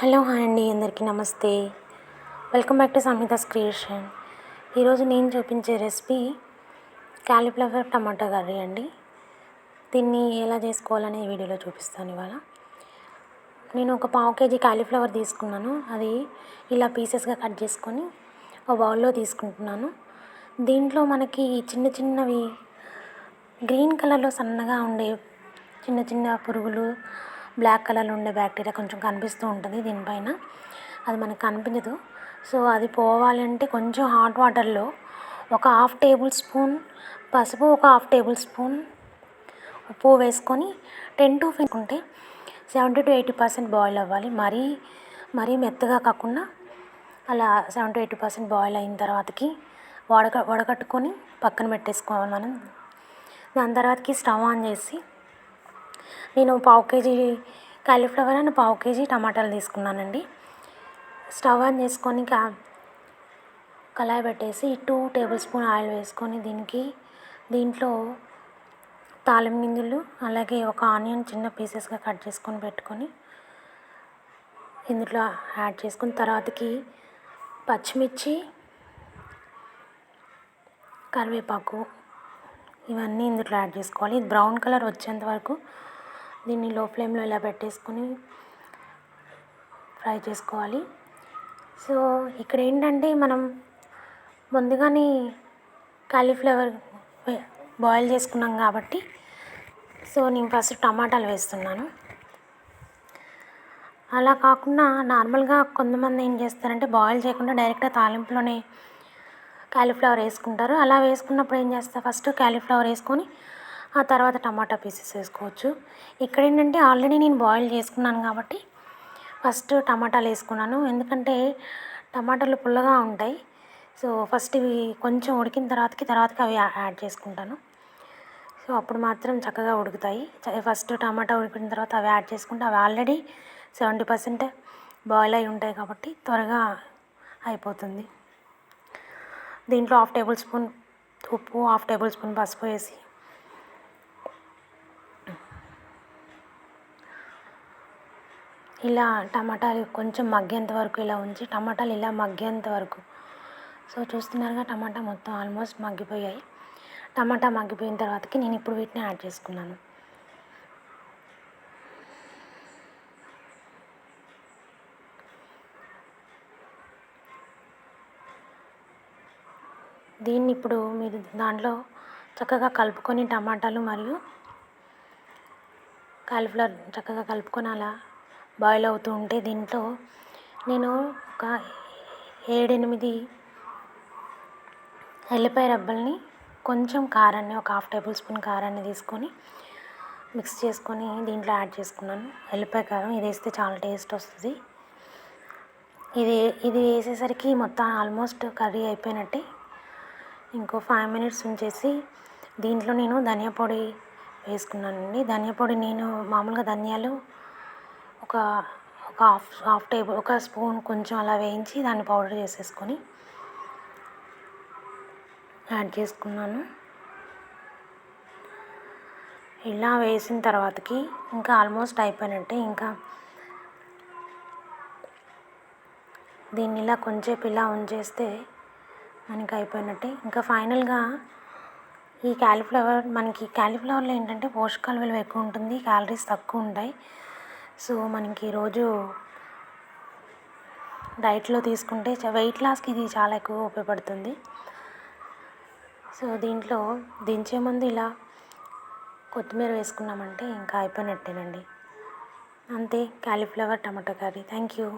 Hello hi అండి అందరికీ నమస్తే. Welcome back to Samhita's creation ఈరోజు నేను చూపించే రెసిపీ క్యాలీఫ్లవర్ టమాటా కర్రీ అండి. దీన్ని ఎలా చేసుకోవాలనే వీడియోలో చూపిస్తాను ఇవాళ. నేను ఒక పావు కేజీ క్యాలీఫ్లవర్ తీసుకున్నాను. అది ఇలా పీసెస్గా కట్ చేసుకొని ఒక బౌల్లో తీసుకుంటున్నాను. దీంట్లో మనకి చిన్న చిన్నవి గ్రీన్ కలర్లో సన్నగా ఉండే చిన్న చిన్న పురుగులు బ్లాక్ కలర్లో ఉండే బ్యాక్టీరియా కొంచెం కనిపిస్తూ ఉంటుంది దీనిపైన. అది మనకు కనిపించదు. సో అది పోవాలంటే కొంచెం హాట్ వాటర్లో ఒక హాఫ్ టేబుల్ స్పూన్ పసుపు ఒక హాఫ్ టేబుల్ స్పూన్ ఉప్పు వేసుకొని టెన్ టు ఉంటే seventy to eighty percent boil అవ్వాలి. మరీ మరీ మెత్తగా కాకుండా అలా సెవెంటీ ఎయిటీ పర్సెంట్ బాయిల్ అయిన తర్వాతకి వడక వడకట్టుకొని పక్కన పెట్టేసుకోవాలి మనం. దాని తర్వాతకి స్టవ్ ఆన్ చేసి నేను పావు కేజీ కాలీఫ్లవర్ అండ్ పావు కేజీ టమాటాలు తీసుకున్నానండి. స్టవ్ ఆన్ చేసుకొని కా కళాయి పెట్టేసి టూ టేబుల్ స్పూన్ ఆయిల్ వేసుకొని దీనికి దీంట్లో తాలిం గింజలు అలాగే ఒక ఆనియన్ చిన్న పీసెస్గా కట్ చేసుకొని పెట్టుకొని ఇందులో యాడ్ చేసుకున్న తర్వాతకి పచ్చిమిర్చి కరివేపాకు ఇవన్నీ ఇందులో యాడ్ చేసుకోవాలి. ఇది బ్రౌన్ కలర్ వచ్చేంత వరకు దీన్ని లో ఫ్లేమ్లో ఇలా పెట్టేసుకొని ఫ్రై చేసుకోవాలి. సో ఇక్కడ ఏంటంటే మనం ముందుగానే కాలీఫ్లవర్ బాయిల్ చేసుకున్నాం కాబట్టి సో నేను ఫస్ట్ టమాటాలు వేస్తున్నాను. అలా కాకుండా నార్మల్గా కొంతమంది ఏం చేస్తారంటే బాయిల్ చేయకుండా డైరెక్ట్గా తాలింపులోనే కాలీఫ్లవర్ వేసుకుంటారు. అలా వేసుకున్నప్పుడు ఏం చేస్తారు ఫస్ట్ కాలీఫ్లవర్ వేసుకొని ఆ తర్వాత టమాటా పీసెస్ వేసుకోవచ్చు. ఇక్కడ ఏంటంటే ఆల్రెడీ నేను బాయిల్ చేసుకున్నాను కాబట్టి ఫస్ట్ టమాటాలు వేసుకున్నాను. ఎందుకంటే టమాటాలు పుల్లగా ఉంటాయి. సో ఫస్ట్ ఇవి కొంచెం ఉడికిన తర్వాతకి తర్వాతకి అవి యాడ్ చేసుకుంటాను. సో అప్పుడు మాత్రం చక్కగా ఉడుకుతాయి. ఫస్ట్ టమాటా ఉడికిన తర్వాత అవి యాడ్ చేసుకుంటే అవి ఆల్రెడీ సెవెంటీ పర్సెంట్ బాయిల్ అయి ఉంటాయి కాబట్టి త్వరగా అయిపోతుంది. దీంట్లో హాఫ్ టేబుల్ స్పూన్ ఉప్పు హాఫ్ టేబుల్ స్పూన్ పసుపు వేసి ఇలా టమాటాలు కొంచెం మగ్గేంత వరకు ఇలా ఉంచి టమాటాలు ఇలా మగ్గేంత వరకు. సో చూస్తున్నారుగా టమాటా మొత్తం ఆల్మోస్ట్ మగ్గిపోయాయి. టమాటా మగ్గిపోయిన తర్వాతకి నేను ఇప్పుడు వీటిని యాడ్ చేసుకున్నాను. దీన్ని ఇప్పుడు మీరు దాంట్లో చక్కగా కలుపుకొని టమాటాలు మరియు కాలీఫ్లవర్ చక్కగా కలుపుకొని అలా బాయిల్ అవుతూ ఉంటే దీంట్లో నేను ఒక ఏడెనిమిది ఎల్లిపాయ రబ్బల్ని కొంచెం కారాన్ని ఒక హాఫ్ టేబుల్ స్పూన్ కారాన్ని తీసుకొని మిక్స్ చేసుకొని దీంట్లో యాడ్ చేసుకున్నాను. ఎల్లిపాయ కారం ఇది వేస్తే చాలా టేస్ట్ వస్తుంది. ఇది ఇది వేసేసరికి మొత్తం ఆల్మోస్ట్ కర్రీ అయిపోయినట్టే. ఇంకో ఫైవ్ మినిట్స్ ఉంచేసి దీంట్లో నేను ధనియా పొడి వేసుకున్నానండి. ధనియా పొడి నేను మామూలుగా ధనియాలు ఒక ఒక హాఫ్ హాఫ్ టేబుల్ ఒక స్పూన్ కొంచెం అలా వేయించి దాన్ని పౌడర్ చేసేసుకొని యాడ్ చేసుకున్నాను. ఇలా వేసిన తర్వాతకి ఇంకా ఆల్మోస్ట్ అయిపోయినట్టే ఇంకా దీన్ని ఇలా కొంచెంసేపు ఇలా ఉంచేస్తే మనకి అయిపోయినట్టే. ఇంకా ఫైనల్గా ఈ క్యాలీఫ్లవర్ మనకి క్యాలీఫ్లవర్లో ఏంటంటే పోషకాల విలువ ఎక్కువ ఉంటుంది క్యాలరీస్ తక్కువ ఉంటాయి. సో మనకి రోజు డైట్లో తీసుకుంటే వెయిట్ లాస్కి ఇది చాలా ఎక్కువ ఉపయోగపడుతుంది. సో దీంట్లో దించే ముందు ఇలా కొత్తిమీర వేసుకున్నామంటే ఇంకా అయిపోయినట్టేనండి. అంతే cauliflower tomato curry. Thank you.